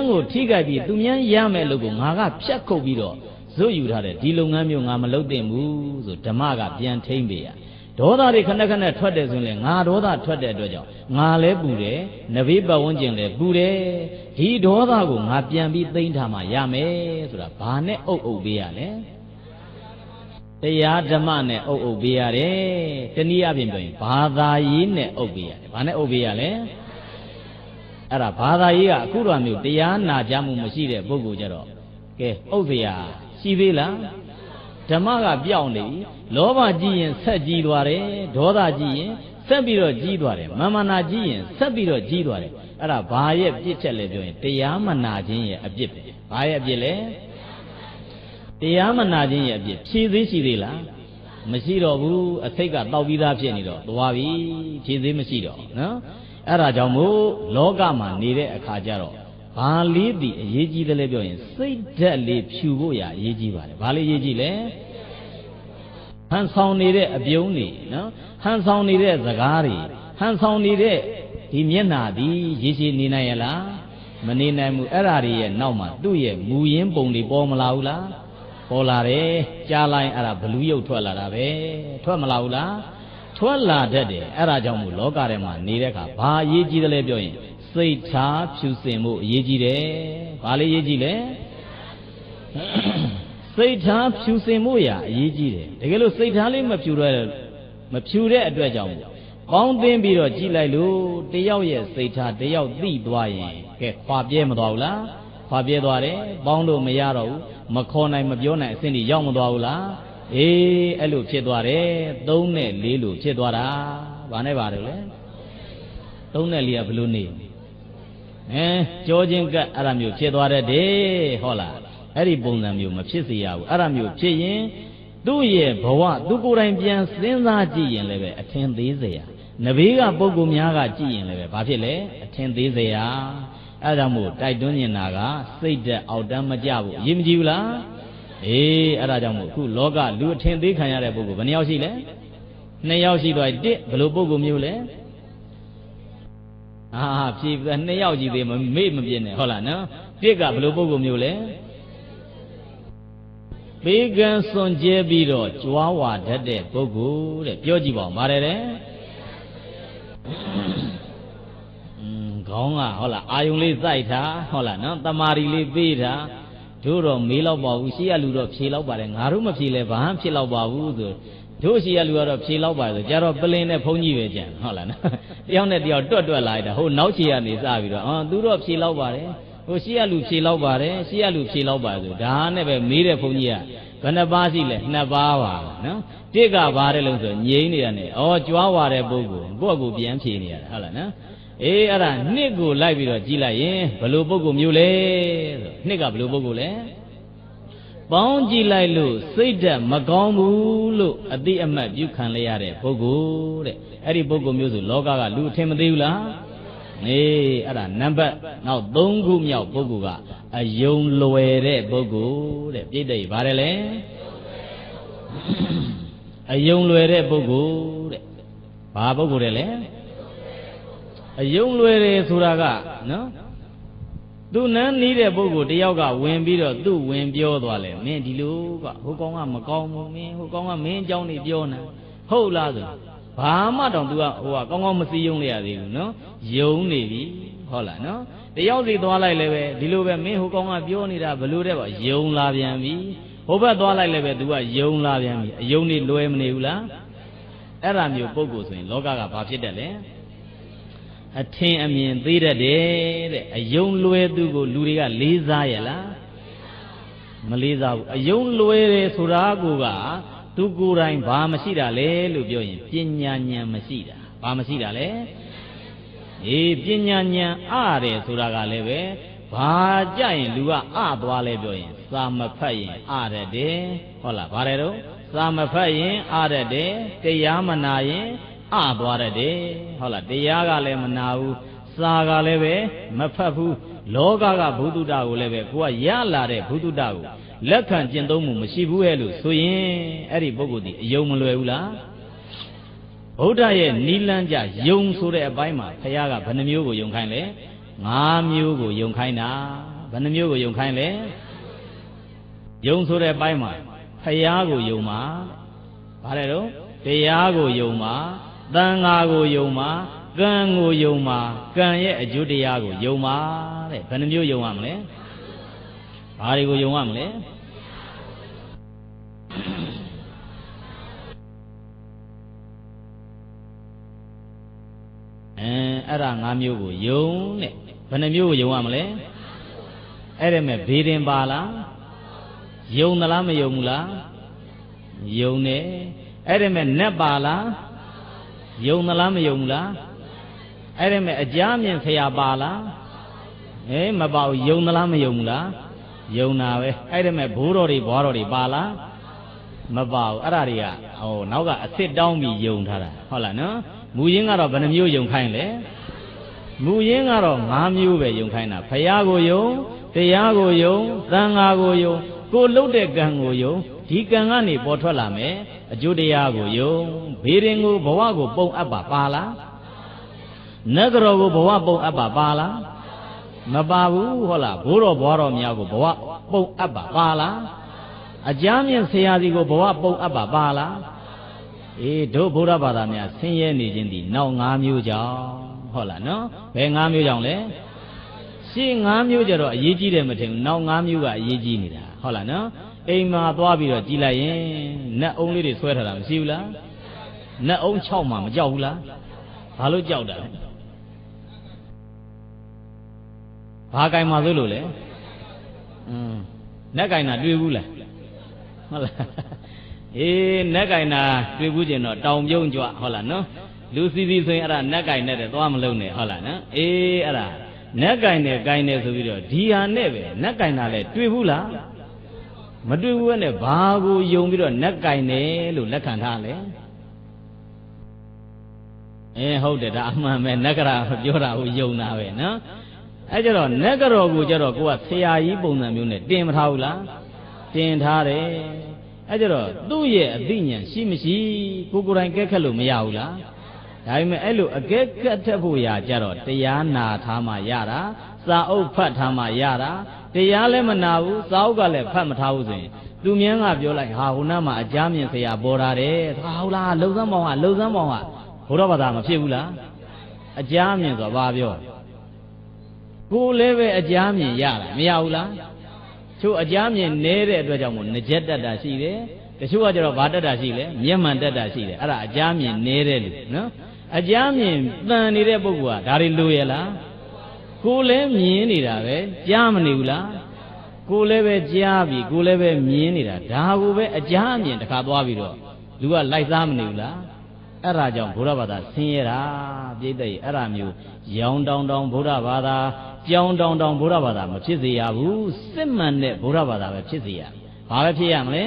ញ្ကိုထိခိုက်ပြီးသူများရမယ်လို့ကိုငါကဖြတ်ခုတ်ပြီးတော့ဇွတ်ယူထားတယ်ဒီလုပ်ငန်းမျိုးငါမလုပ်သင့်ဘူးဆိုဓမ္မကပြန်ထိမ့်ပေးရဒေါသတွေခဏခဏထွက်တယ်ဆိုရင်လေငါဒေါသထွက်တဲ့အတွက်ကြောင့်ငါလည်းပူတယ်နဘေးပတ်ဝန်းကျင်လည်းပူတယ်ဒီဒေါသကိုငါပြန်ပြီးသိမ့်ထားမှရမယ်ဆိုတာဘာနဲ့အုပ်အုပ်ပေးရလဲတရားဓမ္မနဲ့အုပ်အုပ်ပေးရတယ်တနည်းအားဖြင့်ပြောရင်ဘာသာရေးနဲ့အုပ်ပေးရတယ်ဘာနဲ့အုပ်ပေးရလဲ အဲ့ဒါဘာသာရေးကအခုတော်မျိုးတရားနာကြမှုမရှိတဲ့ပုဂ္ဂိုလ်ကြတော့ကဲဥစ္စာရှိသေးလားဓမ္မကပြောင်းနေပြီလောဘကြီးရင်ဆက်ကြီးသွားတယ်ဒေါသကြီးရင်ဆက်ပြီးတော့ကြီးသွားတယ်မာမနာကြီးရင်ဆက်ပြီးတော့ကြီးသွားတယ်အဲ့ဒါဘာရဲ့ပြစ်ချက်လဲပြောရင်တရားမနာခြင်းရဲ့အပြစ်ပဲဘာရဲ့အပြစ်လဲတရားမနာခြင်းရဲ့အပြစ်ဖြည့်သေးရှိသေးလားမရှိတော့ဘူးအစိတ်ကတောက်ပြီးသားဖြစ်နေတော့သွားပြီဖြည့်သေးမရှိတော့နော် အဲ့ဒါကြောင့်မို့လောကမှာနေတဲ့အခါကျတော့ဘာလေးတည်အရေးကြီးတယ်လဲပြောရင်စိတ်ဓာတ်လေးဖြူဖို့ရအရေးကြီးပါတယ်ဘာလေးအရေးကြီးလဲဟန်ဆောင်နေတဲ့အပြုံးတွေနော်ဟန်ဆောင်နေတဲ့စကားတွေဟန်ဆောင်နေတဲ့ဒီမျက်နာဒီရေရှည်နေနိုင်ရလားမနေနိုင်ဘူးအဲ့ဓာတွေရဲ့နောက်မှာသူ့ရဲ့မူရင်းပုံတွေပေါ်မလာဘူးလားပေါ်လာတယ်ကြားလိုက်အဲ့ဒါဘလူးရုပ်ထွက်လာတာပဲထွက်မလာဘူးလား ထွက်လာတတ်တယ်အဲ့ဒါကြောင့်မို့လောကထဲမှာနေတဲ့အခါဘာအရေးကြီးတယ်လဲပြောရင်စိတ်ထားဖြူစင်မှုအရေးကြီးတယ်။ဘာလေးအရေးကြီးလဲ။စိတ်ထားဖြူစင်မှုရာအရေးကြီးတယ်။တကယ်လို့စိတ်ထားလေးမဖြူတော့မဖြူတဲ့အတွက်ကြောင့်ပေါင်းသင်းပြီးတော့ကြည်လိုက်လို့တယောက်ရဲ့စိတ်ထားတယောက်သိသွားရင်ကဲခွာပြဲမသွားဘူးလား။ခွာပြဲသွားတယ်။ပေါင်းလို့မရတော့ဘူး။မခေါ်နိုင်မပြောနိုင်အဆင့်ကြီးရောက်မသွားဘူးလား။ အေးအဲ့လိုဖြစ်သွားတယ်။သုံးနဲ့လေးလိုဖြစ်သွားတာ။ဘာနဲ့ပါတယ်လဲ။သုံးနဲ့လေးကဘယ်လိုနေလဲအဲကြောချင်းကအဲ့ဒါမျိုးဖြစ်သွားတတ်တယ်ဟုတ်လားအဲ့ဒီပုံစံမျိုးမဖြစ်စေရဘူးအဲ့ဒါမျိုးဖြစ်ရင်သူ့ရဲ့ဘဝသူကိုယ်တိုင်ပြန်စဉ်းစားကြည့်ရင်လည်းပဲအထင်သေးစရာနဘေးကပုံကူများကကြည့်ရင်လည်းပဲဘာဖြစ်လဲအထင်သေးစရာအဲ့ဒါမို့တိုက်တွန်းနေတာကစိတ်သက်အောက်တန်းမကြဘူးအရေးမကြီးဘူးလား အေးအဲ့ဒါကြောင့်မို့အခုလောကလူအထင်သေးခံရတဲ့ပုဂ္ဂိုလ်ဘယ်နှယောက်ရှိလဲနှစ်ယောက်ရှိသွားတစ်ဘယ်လိုပုဂ္ဂိုလ်မျိုးလဲအာဖြည့်ပြီးနှစ်ယောက်ကြီးသေးမမေ့မပြင်းနဲ့ဟုတ်လားနော်တစ်ကဘယ်လိုပုံကုမျိုးလဲပေကံစွန်ကျဲပြီးတော့ကြွားဝါတတ်တဲ့ပုဂ္ဂိုလ်တဲ့ပြောကြည့်ပါဦးပါတယ်တဲ့อืมခေါင်းကဟုတ်လားအာယုံလေးစိုက်ထားဟုတ်လားနော်တမာရီလေးပေးထား တို့တော့မေးတော့ပါဘူးရှိရလူတော့ဖြေတော့ပါတယ်ငါတို့မဖြေလဲဘာမှဖြစ်တော့ပါဘူးဆိုတို့ရှိရလူကတော့ဖြေလောက်ပါဆိုကြတော့ပလင်နဲ့ဘုန်းကြီးပဲကြံဟုတ်လားနော်တယောက်နဲ့တယောက်တွတ်တွတ်လာတာဟိုနောက်ချီကနေစပြီးတော့အော်သူတော့ဖြေလောက်ပါတယ်ဟိုရှိရလူဖြေလောက်ပါတယ်ရှိရလူဖြေလောက်ပါဆိုဒါနဲ့ပဲမေးတဲ့ဘုန်းကြီးကဘယ်နှပါးရှိလဲနှစ်ပါးပါနော်တစ်ကပါတယ်လို့ဆိုငြိမ့်နေတာနဲ့ဩကြွားဝါတဲ့ပုဂ္ဂိုလ်ကိုယ့်အကူပြန်ဖြေနေရတာဟုတ်လားနော် အေးအဲ့ဒါနှစ်ကိုလိုက်ပြီးတော့ကြည်လိုက်ရင်ဘလို့ပုဂ္ဂိုလ်မျိုးလဲဆိုနှစ်ကဘလို့ပုဂ္ဂိုလ်လဲပေါင်းကြည့်လိုက်လို့စိတ်ဓာတ်မကောင်းဘူးလို့အတိအမှတ်ပြုခံလိုက်ရတဲ့ပုဂ္ဂိုလ်တဲ့အဲ့ဒီပုဂ္ဂိုလ်မျိုးဆိုလောကကလူအထင်မသေးဘူးလားနေအဲ့ဒါနံပါတ်နောက်၃ခုမြောက်ပုဂ္ဂိုလ်ကအယုံလွယ်တဲ့ပုဂ္ဂိုလ်တဲ့ပြိတ္တိဗါတယ်လေအယုံလွယ်တဲ့ပုဂ္ဂိုလ်တဲ့ဘာပုဂ္ဂိုလ်တဲ့လဲ အယုံလွယ်တယ်ဆိုတာကနော်သူနန်းနီးတဲ့ပုဂ္ဂိုလ်တယောက်ကဝင်ပြီးတော့သူ့ဝင်ပြောသွားလဲမင်းဒီလိုကဟိုကောင်ကမကောင်းဘူးမင်းဟိုကောင်ကမင်းအကြောင်းနေပြောနေဟုတ်လားဆိုဘာမှတော့ तू ကဟိုကကောင်းကောင်းမစည်းရုံးလိုက်ရသေးဘူးနော်ယုံနေပြီဟုတ်လားနော်တယောက်စီသွားလိုက်လည်းပဲဒီလိုပဲမင်းဟိုကောင်ကပြောနေတာဘလို့တဲ့ပေါ့ယုံလာပြန်ပြီဟိုဘက်သွားလိုက်လည်းပဲ तू ကယုံလာပြန်ပြီအယုံနေလွယ်မနေဘူးလားအဲ့ဒါမျိုးပုဂ္ဂိုလ်ဆိုရင်လောကကဘာဖြစ်တယ်လဲ အထင်အမြင်သေးတတ်တယ်တဲ့အယုံလွယ်သူကိုလူတွေကလေးစားရလားမလေးစားဘူးအယုံလွယ်တယ်ဆိုတာကိုကသူကိုယ်တိုင်ဘာမရှိတာလဲလို့ပြောရင်ပညာဉာဏ်မရှိတာဘာမရှိတာလဲအေးပညာဉာဏ်အားတယ်ဆိုတာကလည်းပဲဘာကြရင်လူကအသွားလဲပြောရင်စာမဖတ်ရင်အားတယ်ဟုတ်လားဘာလဲတော့စာမဖတ်ရင်အားတယ်တရားမနာရင် အသွားတယ်ဟုတ်လားတရားကလည်းမနာဘူးစာကလည်းပဲမဖတ်ဘူးလောကကဘုဒ္ဓတာကိုလည်းပဲကိုကရလာတဲ့ဘုဒ္ဓတာကိုလက်ခံကျင့်သုံးမှုမရှိဘူးရဲ့လို့ဆိုရင်အဲ့ဒီပုဂ္ဂိုလ်ဒီအယုံမလွယ်ဘူးလားဗုဒ္ဓရဲ့နီလန်းကြယုံဆိုတဲ့အပိုင်းမှာဘုရားကဘယ်နှမျိုးကိုယုံခိုင်းလဲ၅မျိုးကိုယုံခိုင်းတာဘယ်နှမျိုးကိုယုံခိုင်းလဲယုံဆိုတဲ့ပိုင်းမှာဖရာကိုယုံပါဘာလဲတော့တရားကိုယုံပါ သံဃာကိုယုံပါကံကိုယုံပါကံရဲ့အကျိုးတရားကိုယုံပါတဲ့ဘယ်နှမျိုးယုံရမလဲဘာတွေကိုယုံရမလဲအဲအဲ့ဒါ၅မျိုးကိုယုံတဲ့ဘယ်နှမျိုးကိုယုံရမလဲအဲ့ဒါမဲ့ဘေးရင်ပါလားယုံသလားမယုံဘူးလားယုံတယ်အဲ့ဒါမဲ့နက်ပါလား ယုံသလားမယုံဘူးလားအဲ့ဒါမဲ့အကြမြင်ဆရာပါလားအေးမပါဘူးယုံသလားမယုံဘူးလားယုံတာပဲအဲ့ဒါမဲ့ဘိုးတော်တွေဘွားတော်တွေပါလားမပါဘူးအဲ့ဒါတွေကဟိုနောက်ကအစ်စ်တောင်းပြီးယုံထားတာဟုတ်လားနော်မူရင်းကတော့ဘယ်နှမျိုးယုံခိုင်းလဲမူရင်းကတော့၅မျိုးပဲယုံခိုင်းတာဖရာကိုယုံတရားကိုယုံသံဃာကိုယုံကိုလှုပ်တဲ့ကံကိုယုံ ဒီကံကနေပေါ်ထွက်လာမယ်အကျိုးတရားကိုယုံဘေးရင်ကိုဘဝကိုပုံအပ်ပါပါလားနဂရောကိုဘဝပုံအပ်ပါပါလားမပါဘူးဟုတ်လားဘိုးတော်ဘွားတော်များကိုဘဝပုံအပ်ပါပါလားအကြမ်းမြင့်ဆရာစီကိုဘဝပုံအပ်ပါပါလားအေးတို့ဗုဒ္ဓဘာသာများဆင်းရဲနေခြင်းဒီနောက်၅မျိုးကြောင့်ဟုတ်လားနော်ဘယ်၅မျိုးကြောင့်လဲရှင်း၅မျိုးကြတော့အရေးကြီးတယ်မထင်ဘူးနောက်၅မျိုးကအရေးကြီးနေတာဟုတ်လားနော် အိမ်မှာသွားပြီးတော့ကြည်လိုက်ရင်နတ်အုံးလေးတွေဆွဲထားတာမရှိဘူးလားနတ်အုံး6မှာမကြောက်ဘူးလားဘာလို့ကြောက်တာလဲဘာကင်မှာဆိုလို့လဲอืมနက်ကင်တာတွေ့ဘူးလားဟုတ်လားအေးနက်ကင်တာတွေ့ဘူးကျင်တော့တောင်ပြုံးကြွဟုတ်လားနော်လူစီစီဆိုရင်အဲ့ဒါနက်ကင်နဲ့တည်းသွားမလုံးနဲ့ဟုတ်လားနော်အေးအဲ့ဒါနက်ကင်နဲ့ကင်နဲ့ဆိုပြီးတော့ဒီဟာနဲ့ပဲနက်ကင်တာလဲတွေ့ဘူးလား မတွေ့ဘူးနဲ့ဘာကိုယုံပြီးတော့နက်ကင်တယ်လို့လက်ခံထားလဲအဲဟုတ်တယ်ဒါအမှန်ပဲနက်ကရာပြောတာကိုယုံတာပဲနော်အဲကြတော့နက်ကရောကိုကြတော့ကိုကဆရာကြီးပုံစံမျိုးနဲ့တင်မထားဘူးလားတင်ထားတယ်အဲကြတော့သူ့ရဲ့အသိဉာဏ်ရှိမရှိကိုကိုယ်တိုင်ကဲခက်လို့မရဘူးလားဒါပေမဲ့အဲ့လိုအကဲကက်ထက်ဖို့ရာကြတော့တရားနာထားမှရတာစာအုပ်ဖတ်ထားမှရတာ တရားလည်းမနာဘူးစာအုပ်ကလည်းဖတ်မထားဘူးဆိုရင်သူမြန်းကပြောလိုက်ဟာဟိုနားမှာအကြမ်းမြင်ဆရာပေါ်တာတယ်ဟာဟုတ်လားလုံစမ်းပေါင်းကလုံစမ်းပေါင်းကဘုရားဘာသာမဖြစ်ဘူးလားအကြမ်းမြင်ဆိုတာဘာပြောကိုယ်လည်းပဲအကြမ်းမြင်ရတာမရဘူးလားချို့အကြမ်းမြင်နေတဲ့အတွက်ကြောင့်မို့ငကြက်တက်တာရှိတယ်တချို့ကကျတော့ဗာတက်တာရှိလဲမျက်မှန်တက်တာရှိတယ်အဲ့ဒါအကြမ်းမြင်နေတဲ့လူနော်အကြမ်းမြင်တန်နေတဲ့ပုဂ္ဂိုလ်ကဒါတွေလိုရလား ကိုယ်လည်းမြင်နေတာပဲကြားမနေဘူးလားကိုယ်လည်းပဲကြားပြီကိုယ်လည်းပဲမြင်နေတာဒါကိုပဲအကြမ်းမြင်တခါသွားပြီးတော့လူကလိုက်စားမနေဘူးလားအဲ့ဒါကြောင့်ဘုရားဘာသာဆင်းရဲတာပြိတ္တိအဲ့ဒါမျိုးရောင်တောင်တောင်ဘုရားဘာသာကြောင်တောင်တောင်ဘုရားဘာသာမဖြစ်စေရဘူးစစ်မှန်တဲ့ဘုရားဘာသာပဲဖြစ်စေရဘာပဲဖြစ်ရမလဲ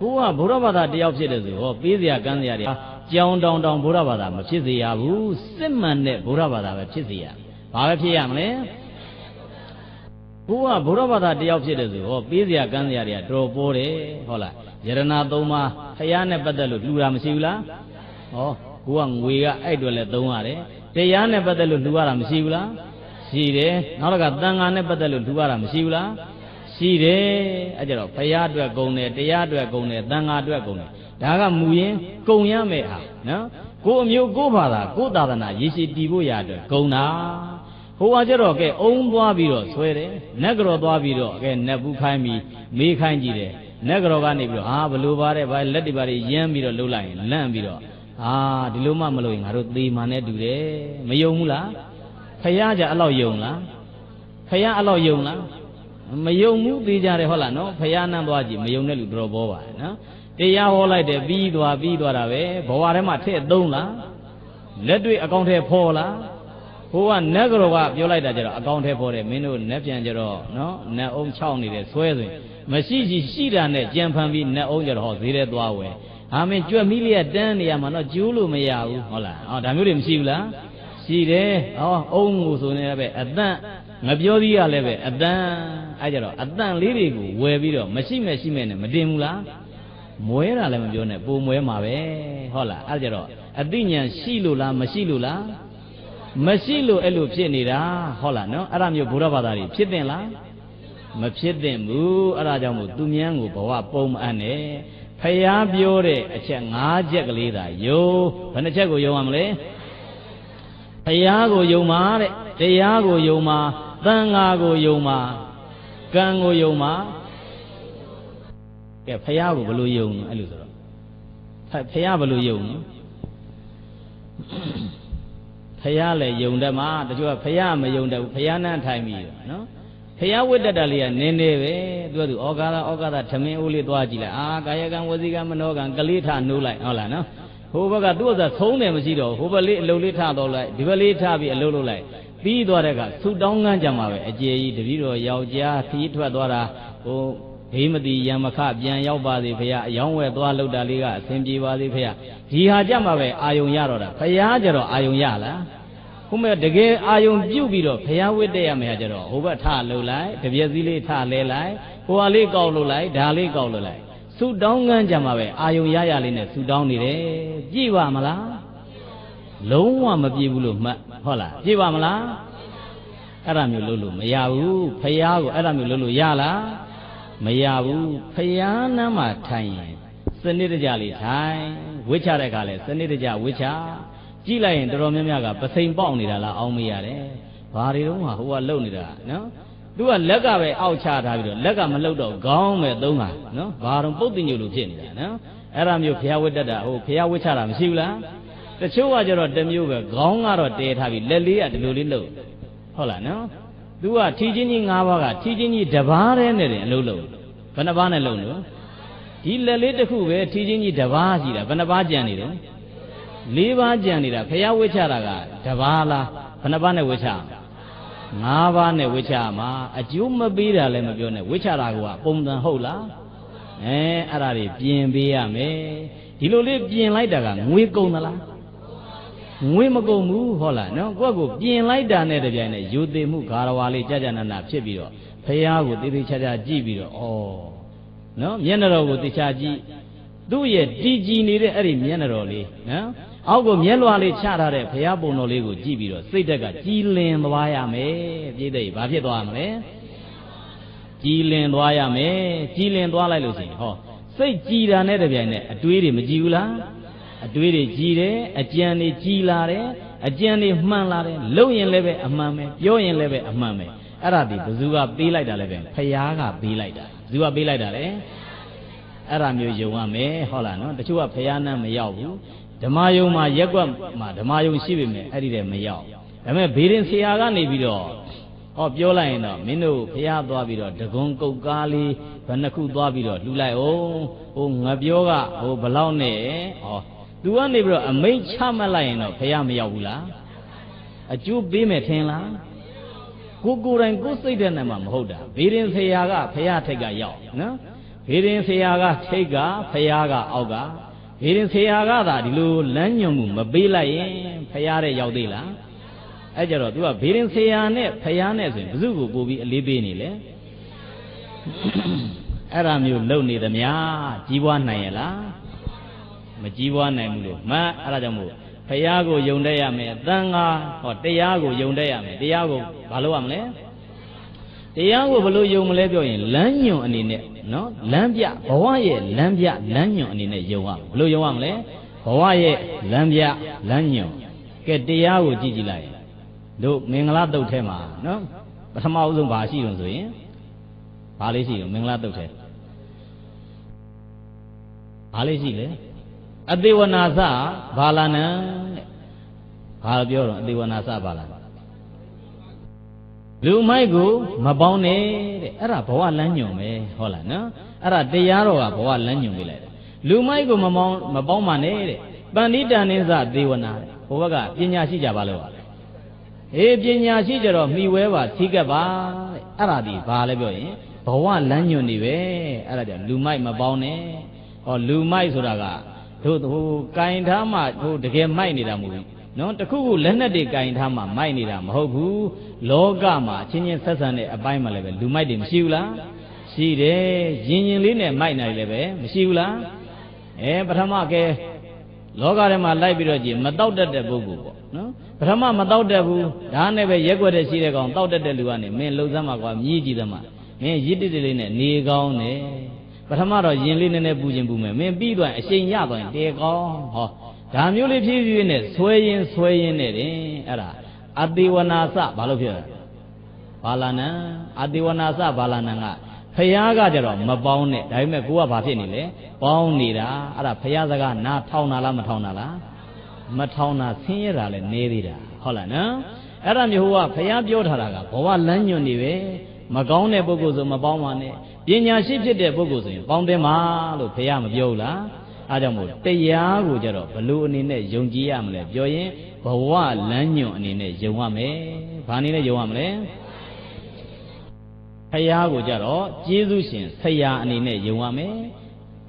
ကိုကဘုရားဘာသာတယောက်ဖြစ်တယ်ဆိုဟောပေးစရာကမ်းစရာတွေ ကြောင်တောင်တောင်ဘုရားဘာသာမဖြစ်စေရဘူးစစ်မှန်တဲ့ဘုရားဘာသာပဲဖြစ်စေရဘာပဲဖြစ်ရမလဲကိုကဘုရားဘာသာတယောက်ဖြစ်တယ်ဆိုဟောပေးစရာကမ်းစရာတွေကတော်ပေါ်တယ်ဟုတ်လားယရဏသုံးပါးဖယားနဲ့ပတ်သက်လို့လှူတာမရှိဘူးလားဟောကိုကငွေကအဲ့အတွက်လည်းသုံးရတယ်တရားနဲ့ပတ်သက်လို့လှူရတာမရှိဘူးလားရှိတယ်နောက်တစ်ခါတန်ဃာနဲ့ပတ်သက်လို့လှူရတာမရှိဘူးလားရှိတယ်အဲကြတော့ဘုရားအတွက်ဂုံတယ်တရားအတွက်ဂုံတယ်တန်ဃာအတွက်ဂုံတယ် ဒါကမူရင်ဂုံရမယ်ဟာနော်ကိုအမျိုးကိုဘာသာကိုသာသနာရေရှိတည်ဖို့ရအတွက်ဂုံတာဟိုကကြတော့ကဲအုံသွားပြီးတော့ဆွဲတယ်နက်ကြောသွားပြီးတော့ကဲနက်ဘူးခိုင်းပြီးမေးခိုင်းကြည့်တယ်နက်ကြောကနေပြီးတော့ဟာဘလို့ပါတဲ့ဘာလက်တွေပါတွေရမ်းပြီးတော့လှုပ်လိုက်ရင်လန့်ပြီးတော့ဟာဒီလိုမှမလို့ရင်ငါတို့သေမှန်နဲ့တူတယ်မယုံဘူးလားဖះကြအဲ့လောက်ယုံလားဖះအဲ့လောက်ယုံလားမယုံဘူးသေးကြတယ်ဟုတ်လားနော်ဖះနန်းသွားကြည့်မယုံတဲ့လူတော်ပေါ်ပါတယ်နော် တရားဟောလိုက်တယ်ပြီးသွားပြီးသွားတာပဲဘဝထဲမှာထည့်သုံးလားလက်တွေ့အကောင့်ထဲဖော်လားဟိုကနက်ကြောကပြောလိုက်တာကြတော့အကောင့်ထဲဖော်တယ်မင်းတို့နက်ပြန်ကြတော့နော်နက်အုံး6နေတယ်ဆွဲဆိုရင်မရှိရှိရှိတာနဲ့ကြံဖန်ပြီးနက်အုံးကြတော့ဟောဈေးထဲသွားဝယ်ဟာမင်းကြွက်မီးလေးကတန်းနေရမှာတော့ကျိုးလို့မရဘူးဟုတ်လားဟောဒါမျိုးတွေမရှိဘူးလားရှိတယ်ဟောအုံးကိုဆိုနေလည်းပဲအတန့်ငပြောသီးရလည်းပဲအတန့်အဲကြတော့အတန့်လေးတွေကိုဝယ်ပြီးတော့မရှိမဲ့ရှိမဲ့နဲ့မတင်ဘူးလား မွဲတာလည်းမပြောနဲ့ပုံမွဲမှာပဲဟုတ်လားအဲကြတော့အသိဉာဏ်ရှိလို့လားမရှိလို့လားမရှိလို့အဲ့လိုဖြစ်နေတာဟုတ်လားနော်အဲ့ဒါမျိုးဘုရားဘာသာတွေဖြစ်တင်လားမဖြစ်သင့်ဘူးအဲ့ဒါကြောင့်မို့သူမြန်းကိုဘဝပုံမအပ်နဲ့ဖျားပြောတဲ့အချက်၅ချက်ကလေးသာယုံဘယ်နှချက်ကိုယုံရမလဲဖျားကိုယုံပါတဲ့တရားကိုယုံပါသံဃာကိုယုံပါကံကိုယုံပါ ကဲဖျားကိုဘယ်လိုယုံလဲအဲ့လိုဆိုတော့ဖျားဘယ်လိုယုံလဲဖျားလည်းယုံတတ်မှာတချို့ကဖျားမယုံတတ်ဘူးဖျားနှမ်းထိုင်ပြီးတော့နော်ဖျားဝိတ္တတလေးကနင်းနေပဲသူကသူဩကာသဩကာသထမင်းအိုးလေးသွားကြည့်လိုက်အာကာယကံဝစီကံမနောကံကလေးထနှိုးလိုက်ဟုတ်လားနော်ဟိုဘက်ကသူ့ဥစ္စာသုံးတယ်မရှိတော့ဟိုဘက်လေးအလုပ်လေးထတော့လိုက်ဒီဘက်လေးထပြီးအလုပ်လုပ်လိုက်ပြီးသွားတဲ့ကဆူတောင်းကန်းကြမှာပဲအကျေကြီးတပည့်တော်ယောက်ျားခီးထွက်သွားတာဟို ဘေးမတိယံမခပြန်ရောက်ပါစေဖေရအယောင်းဝဲသွားလောက်တာလေးကအဆင်ပြေပါစေဖေရဒီဟာကြမှာပဲအာယုံရတော့တာဖရာကြတော့အာယုံရလားခုမဲ့တကယ်အာယုံပြုတ်ပြီးတော့ဖရာဝတ်တဲ့ရမယ်ကြတော့ဟိုဘက်ထလှုပ်လိုက်တပြက်စည်းလေးထလဲလိုက်ဟိုဟာလေးကောက်လှုပ်လိုက်ဒါလေးကောက်လှုပ်လိုက်ဆူတောင်းကန်းကြမှာပဲအာယုံရရလေးနဲ့ဆူတောင်းနေတယ်ကြည့်ပါမလားလုံးဝမပြေဘူးလို့မှတ်ဟုတ်လားကြည့်ပါမလားအဲ့ဒါမျိုးလုပ်လို့မရဘူးဖရာကိုအဲ့ဒါမျိုးလုပ်လို့ရလား မရဘူးဖယားနမ်းမှာထိုင်ရင်စနစ်တကျလေးထိုင်ဝိချတဲ့ကလည်းစနစ်တကျဝိချကြည့်လိုက်ရင်တော်တော်များများကပစိန်ပေါက်နေတာလားအောင်းမရတယ်ဘာတွေတော့ဟိုကလှုပ်နေတာနော်သူကလက်ကပဲအောက်ချထားပြီးတော့လက်ကမလှုပ်တော့ခေါင်းပဲသုံးတာနော်ဘာတော့ပုတ်တင်ညို့လို့ဖြစ်နေတာနော်အဲ့ဒါမျိုးဖျားဝိတ္တတာဟိုဖျားဝိချတာမရှိဘူးလားတချို့ကကျတော့တမျိုးပဲခေါင်းကတော့တဲထားပြီးလက်လေးကဒီလိုလေးလှုပ်ဟုတ်လားနော် သူကထီချင်းကြီး၅ပါးကထီချင်းကြီးတစ်ပါးတည်းနဲ့တင်အလုပ်လုပ်ဘယ်နှပါးနဲ့လုပ်လို့ဒီလက်လေးတစ်ခုပဲထီချင်းကြီးတစ်ပါးရှိတာဘယ်နှပါးကြံနေတော့၄ပါးကြံနေတာဖះဝိချတာကတစ်ပါးလားဘယ်နှပါးနဲ့ဝိချ၅ပါးနဲ့ဝိချမှာအကျိုးမပေးတာလည်းမပြောနဲ့ဝိချတာကပုံစံဟုတ်လားအဲအဲ့ဒါတွေပြင်ပေးရမယ်ဒီလိုလေးပြင်လိုက်တာကငွေကုန်သလား ငွေမကုန်ဘူးဟုတ်လားနော်ကိုယ့်ကိုပြင်လိုက်တာနဲ့တပြိုင်နက်ယူသေးမှုဂါရဝါလေးကြာကြာနာနာဖြစ်ပြီးတော့ဖះကိုတေးသေးချာချာကြည့်ပြီးတော့ဩနော်မျက်နှာတော်ကိုတေချာကြည့်သူ့ရဲ့တည်ကြည်နေတဲ့အဲ့ဒီမျက်နှာတော်လေးနော်အောက်ကိုမျက်လွှာလေးချထားတဲ့ဘုရားပုံတော်လေးကိုကြည့်ပြီးတော့စိတ်ဓာတ်ကကြည်လင်သွားရမယ်ပြည့်တဲ့ဘာဖြစ်သွားမလဲကြည်လင်သွားရမယ်ကြည်လင်သွားလိုက်လို့ရှိရင်ဟောစိတ်ကြည်တာနဲ့တပြိုင်နက်အတွေးတွေမကြည်ဘူးလား အတွေးတွေကြည်တယ်အကြံတွေကြည်လာတယ်အကြံတွေမှန်လာတယ်လုပ်ရင်လည်းပဲအမှန်ပဲပြောရင်လည်းပဲအမှန်ပဲအဲ့ဒါဒီဘသူကပေးလိုက်တာလည်းပဲဖယားကပေးလိုက်တာဘသူကပေးလိုက်တာလေအဲ့ဒါမျိုးယုံရမယ်ဟုတ်လားနော်တချို့ကဖယားနန်းမရောက်ဘူးဓမ္မယုံမှာရက်ကွက်မှာဓမ္မယုံရှိပေမဲ့အဲ့ဒီတည်းမရောက်ဒါပေမဲ့ဘေးရင်ဆရာကနေပြီးတော့ဟောပြောလိုက်ရင်တော့မင်းတို့ဖះသွားပြီးတော့ဒဂုံကုတ်ကားလေးဘယ်နှခုသွားပြီးတော့လှူလိုက်အောင်ဟိုငါပြောကဟိုဘလောက်နဲ့ဟော သူကနေပြီးတော့အမိတ်ချမှတ်လိုက်ရင်တော့ဖះမရောက်ဘူးလားအကျိုးပေးမယ်ထင်လားကိုကိုယ်တိုင်ကိုယ်စိတ်တဲ့နဲ့မှမဟုတ်တာဘေးရင်ဆရာကဖះထိတ်ကရောက်နော်ဘေးရင်ဆရာကထိတ်ကဖះကအောက်ကဘေးရင်ဆရာကသာဒီလိုလမ်းညွန်မှုမပေးလိုက်ရင်ဖះတဲ့ရောက်သေးလားအဲ့ကြတော့ तू ကဘေးရင်ဆရာနဲ့ဖះနဲ့ဆိုရင်ဘု து ကိုပို့ပြီးအလေးပေးနေလေအဲ့ဒါမျိုးလုံနေသမျှကြီးပွားနိုင်ရလား မကြီးပွားနိုင်ဘူးလို့မှတ်အဲ့ဒါကြောင့်မို့ဖះကိုယုံတတ်ရမယ်သံဃာဟောတရားကိုယုံတတ်ရမယ်တရားကိုဘာလို့ရမလဲတရားကိုဘယ်လိုယုံမလဲပြောရင်လမ်းညွန်အနေနဲ့နော်လမ်းပြဘဝရဲ့လမ်းပြလမ်းညွန်အနေနဲ့ယုံရဘယ်လိုယုံရမလဲဘဝရဲ့လမ်းပြလမ်းညွန်ကဲတရားကိုကြည့်ကြည့်လိုက်တို့မင်္ဂလာတုတ်ထဲမှာနော်ပထမအဆုံးဘာရှိတုံဆိုရင်ဘာလေးရှိတုံမင်္ဂလာတုတ်ထဲဘာလေးရှိလဲ အသေးဝနာစဘာလာနံတဲ့ဘာပြောတော့အသေးဝနာစဘာလာလူမိုက်ကိုမပေါင်းနဲ့တဲ့အဲ့ဒါဘဝလမ်းညွန်ပဲဟုတ်လားနော်အဲ့ဒါတရားတော်ကဘဝလမ်းညွန်ပေးလိုက်တယ်လူမိုက်ကိုမပေါင်းမပေါင်းပါနဲ့တဲ့ပန္နိတန်နိစ္စသေဝနာတဲ့ဘုဘကပညာရှိကြပါလို့အေးပညာရှိကြတော့မှီဝဲပါသိကပ်ပါတဲ့အဲ့ဒါဒီဘာလဲပြောရင်ဘဝလမ်းညွန်နေပဲအဲ့ဒါကြောင့်လူမိုက်မပေါင်းနဲ့ဟောလူမိုက်ဆိုတာက တို့ဟိုကင်ထားမှဟိုတကယ်မိုက်နေတာမဟုတ်ဘူးနော်တခုခုလက်နဲ့တွေကင်ထားမှမိုက်နေတာမဟုတ်ဘူးလောကမှာအချင်းချင်းဆက်ဆံတဲ့အပိုင်းမှာလည်းပဲလူမိုက်တွေမရှိဘူးလားရှိတယ်ရင်ရင်လေးနဲ့မိုက်နိုင်လည်းပဲမရှိဘူးလားအဲပထမကဲလောကထဲမှာလိုက်ပြီးတော့ကြည့်မတောက်တတ်တဲ့ပုဂ္ဂိုလ်ပေါ့နော်ပထမမတောက်တတ်ဘူးဒါနဲ့ပဲရက်ွက်တဲ့ရှိတဲ့ကောင်တောက်တတ်တဲ့လူကနေမင်းလှုပ်စမ်းမှာကွာမြည်ကြည့်သမှာမင်းရစ်တစ်တစ်လေးနဲ့နေကောင်းတယ် ပထမတော့ရင်လေးနည်းနည်းပူခြင်းပူမယ်မင်းပြီးသွားရင်အရှိန်ရသွားရင်တေကောင်းဟောဒါမျိုးလေးဖြည်းဖြည်းနဲ့ဆွဲရင်ဆွဲရင်နဲ့တင်အဲ့ဒါအတိဝနာစဘာလို့ဖြစ်လဲဘာလာနံအတိဝနာစဘာလာနံကဖះကကြတော့မပေါင်းနဲ့ဒါပေမဲ့ကိုကဘာဖြစ်နေလဲပေါင်းနေတာအဲ့ဒါဖះစကားနားထောင်းတာလားမထောင်းတာလားမထောင်းတာဆင်းရဲတာလည်းနေသေးတာဟုတ်လားနော်အဲ့ဒါမျိုးကဖះပြောထားတာကဘဝလမ်းညွန်နေပဲမကောင်းတဲ့ပုဂ္ဂိုလ်ဆိုမပေါင်းပါနဲ့ ပညာရှိဖြစ်တဲ့ပုဂ္ဂိုလ်ဆိုရင်ပေါင်းတယ်မှာလို့ဖះမပြောဘူးလားအားကြောင့်မို့တရားကိုကြတော့ဘလို့အနေနဲ့ယုံကြည်ရမလဲပြောရင်ဘဝလမ်းညွန်အနေနဲ့ယုံရမယ်ဘာအနေနဲ့ယုံရမလဲဖះကိုကြတော့ကျေးဇူးရှင်ဆရာအနေနဲ့ယုံရမယ်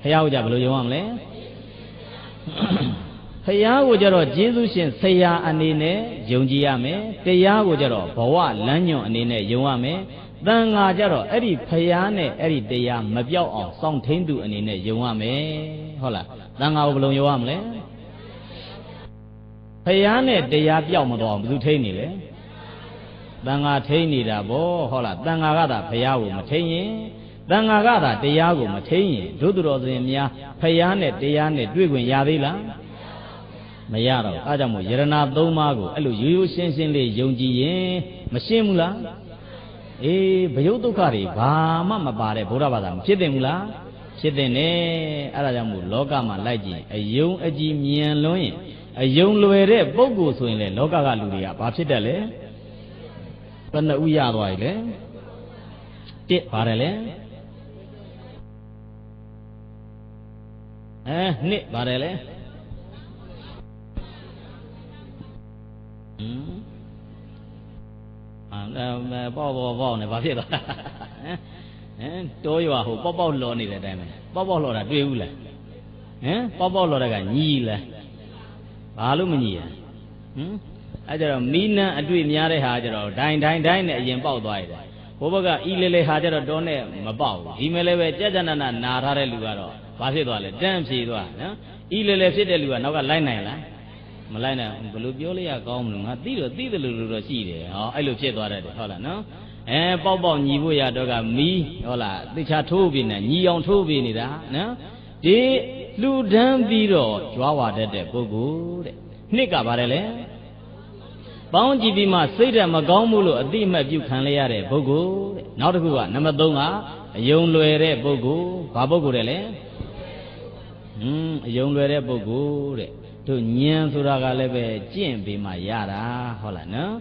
ဖះကိုကြဘယ်လိုယုံရမလဲဖះကိုကြတော့ကျေးဇူးရှင်ဆရာအနေနဲ့ယုံကြည်ရမယ်တရားကိုကြတော့ဘဝလမ်းညွန်အနေနဲ့ယုံရမယ် တန်ဃာကြတော့အဲ့ဒီဖះနဲ့အဲ့ဒီတရားမပြောက်အောင်စောင့်ထိန်သူအနေနဲ့ယုံရမယ်ဟုတ်လားတန်ဃာကိုဘယ်လိုယုံရမလဲဖះနဲ့တရားပြောက်မသွားအောင်ဘယ်သူထိန်နေလဲတန်ဃာထိန်နေတာဗောဟုတ်လားတန်ဃာကသာဖះကိုမထိန်ရင်တန်ဃာကသာတရားကိုမထိန်ရင်ဒုသူတော်စင်များဖះနဲ့တရားနဲ့တွေ့ခွင့်ရသေးလားမရတော့ဘူးအဲကြောင့်မို့ယရဏသုံးပါးကိုအဲ့လိုရိုးရိုးရှင်းရှင်းလေးယုံကြည်ရင်မရှင်းဘူးလား အေးဘယုတ်ဒုက္ခတွေဘာမှမပါတဲ့ဗုဒ္ဓဘာသာမဖြစ်သင့်ဘူးလားဖြစ်သင့်တယ်အဲဒါကြောင့်မို့လောကမှာလိုက်ကြည့်အယုံအကြည်မြန်လွန်းရင်အယုံလွယ်တဲ့ပုဂ္ဂိုလ်ဆိုရင်လေလောကကလူတွေကဘာဖြစ်တတ်လဲဘယ်နှဥရသွားပြီလဲတစ်ပါတယ်လဲအဲနှစ်ပါတယ်လဲဟမ်အဲ ပေါ့ပေါ့ပေါ့နဲ့ဘာဖြစ်သွားဟမ်ဟမ်တိုးရွာဟိုပေါ့ပေါ့လော်နေတဲ့အတိုင်းပဲပေါ့ပေါ့လော်တာတွေ့ဘူးလားဟမ်ပေါ့ပေါ့လော်တဲ့ကညီလားဘာလို့မညီရဟမ်အဲကြတော့မီးနန်းအတွေ့များတဲ့ဟာကြတော့ဒိုင်ဒိုင်ဒိုင်နဲ့အရင်ပေါက်သွားရတယ်ဘိုးဘက်ကဤလေလေဟာကြတော့တောနဲ့မပေါက်ဘူးဒီမဲ့လည်းပဲကြက်ကြနနာနာထားတဲ့လူကတော့ဘာဖြစ်သွားလဲတန်းဖြေသွားနော်ဤလေလေဖြစ်တဲ့လူကနောက်ကလိုက်နိုင်လား မလိုက်နိုင်ဘယ်လိုပြောလိုက်ရကောင်းမလို့ငါသိတော့သိတယ်လို့တော့ရှိတယ်ဟောအဲ့လိုဖြစ်သွားတတ်တယ်ဟုတ်လားနော်အဲပေါက်ပေါက်ညီဖို့ရတော့ကမီးဟုတ်လားသိချာထိုးပြီးနေညီအောင်ထိုးပြီးနေတာနော်ဒီလူဒန်းပြီးတော့ကြွားဝါတတ်တဲ့ပုဂ္ဂိုလ်တဲ့နှစ်ကပါတယ်လေပေါင်းကြည့်ပြီးမှစိတ်ဓာတ်မကောင်းမှုလို့အတိအမှတ်ပြုခံရတဲ့ပုဂ္ဂိုလ်တဲ့နောက်တစ်ခုကနံပါတ်3ကအယုံလွယ်တဲ့ပုဂ္ဂိုလ်ဘာပုဂ္ဂိုလ်တဲ့လဲဟွန်းအယုံလွယ်တဲ့ပုဂ္ဂိုလ်တဲ့ တို့ညံဆိုတာကလည်းပဲကျင့်ပြီးမှရတာဟုတ်လားနော်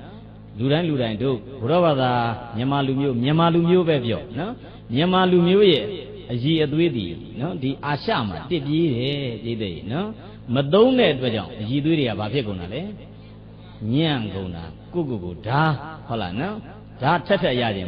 လူတိုင်းလူတိုင်းတို့ဘုရားဘာသာမြန်မာလူမျိုးမြန်မာလူမျိုးပဲပြောနော်မြန်မာလူမျိုးရဲ့အည်အသွေးတည်နော်ဒီအာရှမှာတစ်ပြေးတယ်ပြည့်တဲ့နော်မသုံးတဲ့အတွက်ကြောင့်အည်သွေးတွေကဘာဖြစ်ကုန်တာလဲညံ့ကုန်တာကိုကိုကိုဓာဟုတ်လားနော်ဓာထက်ထက်ရခြင်း